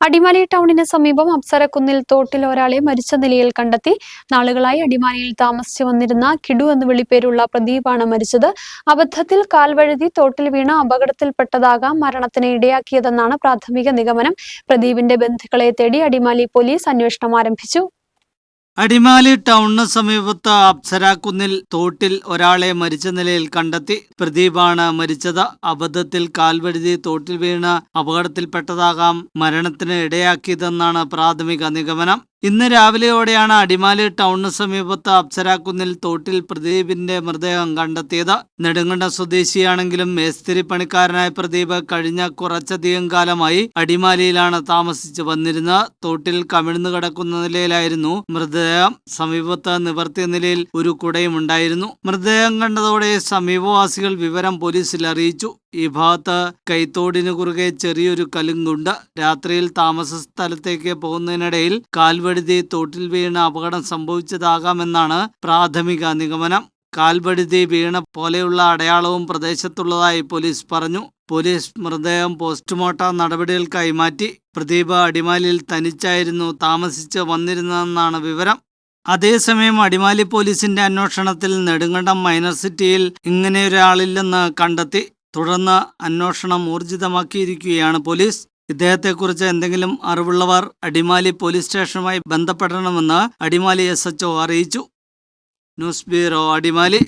അടിമാലി ടൗണിന് സമീപം അപ്സരക്കുന്നിൽ തോട്ടിൽ ഒരാളെ മരിച്ച നിലയിൽ കണ്ടെത്തി നാളുകളായി അടിമാലിയിൽ താമസിച്ചു വന്നിരുന്ന കിഡു എന്ന് വിളിപ്പേരുള്ള പ്രദീപാണ് മരിച്ചത്. അബദ്ധത്തിൽ കാൽവഴുതി തോട്ടിൽ വീണ അപകടത്തിൽപ്പെട്ടതാകാം മരണത്തിന് ഇടയാക്കിയതെന്നാണ് പ്രാഥമിക നിഗമനം. പ്രദീപിന്റെ ബന്ധുക്കളെ തേടി അടിമാലി പോലീസ് അന്വേഷണം ആരംഭിച്ചു. അടിമാലി ടൗണിന് സമീപത്ത് അപ്സരാക്കുന്നിൽ തോട്ടിൽ ഒരാളെ മരിച്ച നിലയിൽ കണ്ടെത്തി പ്രദീപാണ് മരിച്ചത്. അബദ്ധത്തിൽ കാൽവഴുതി തോട്ടിൽ വീണ് അപകടത്തിൽപ്പെട്ടതാകാം മരണത്തിന് ഇടയാക്കിയതെന്നാണ് പ്രാഥമിക നിഗമനം. ഇന്ന് രാവിലെയോടെയാണ് അടിമാലി ടൗണിന് സമീപത്ത് അപ്സരാക്കുന്നിൽ തോട്ടിൽ പ്രദീപിന്റെ മൃതദേഹം കണ്ടെത്തിയത്. നെടുങ്കണ്ട സ്വദേശിയാണെങ്കിലും മേസ്തിരി പണിക്കാരനായ പ്രദീപ് കഴിഞ്ഞ കുറച്ചധികം കാലമായി അടിമാലിയിലാണ് താമസിച്ചു വന്നിരുന്നത്. തോട്ടിൽ കമിഴ്ന്നു കിടക്കുന്ന നിലയിലായിരുന്നു മൃതദേഹം. സമീപത്ത് നിവർത്തിയ നിലയിൽ ഒരു കുടയും ഉണ്ടായിരുന്നു. മൃതദേഹം കണ്ടതോടെ സമീപവാസികൾ വിവരം പോലീസിൽ അറിയിച്ചു. ഈ ഭാഗത്ത് കൈത്തോടിന് കുറുകെ ചെറിയൊരു കലുങ്കുണ്ട്. രാത്രിയിൽ താമസ സ്ഥലത്തേക്ക് പോകുന്നതിനിടയിൽ കാൽവഴുതി തോട്ടിൽ വീണ അപകടം സംഭവിച്ചതാകാമെന്നാണ് പ്രാഥമിക നിഗമനം. കാൽവഴുതി വീണ പോലെയുള്ള അടയാളവും പ്രദേശത്തുള്ളതായി പോലീസ് പറഞ്ഞു. പോലീസ് മൃതദേഹം പോസ്റ്റ്മോർട്ടം നടപടികൾക്കായി മാറ്റി പ്രദീപ അടിമാലിയിൽ തനിച്ചായിരുന്നു താമസിച്ച് വന്നിരുന്നതെന്നാണ് വിവരം. അതേസമയം അടിമാലി പോലീസിന്റെ അന്വേഷണത്തിൽ നെടുങ്കണ്ടം മൈനർ സിറ്റിയിൽ ഇങ്ങനെയൊരാളില്ലെന്ന് കണ്ടെത്തി. തുടർന്ന് അന്വേഷണം ഊർജിതമാക്കിയിരിക്കുകയാണ് പോലീസ്. ഇദ്ദേഹത്തെക്കുറിച്ച് എന്തെങ്കിലും അറിവുള്ളവർ അടിമാലി പോലീസ് സ്റ്റേഷനുമായി ബന്ധപ്പെടണമെന്ന് അടിമാലി എസ് അറിയിച്ചു. News bureau Adimali.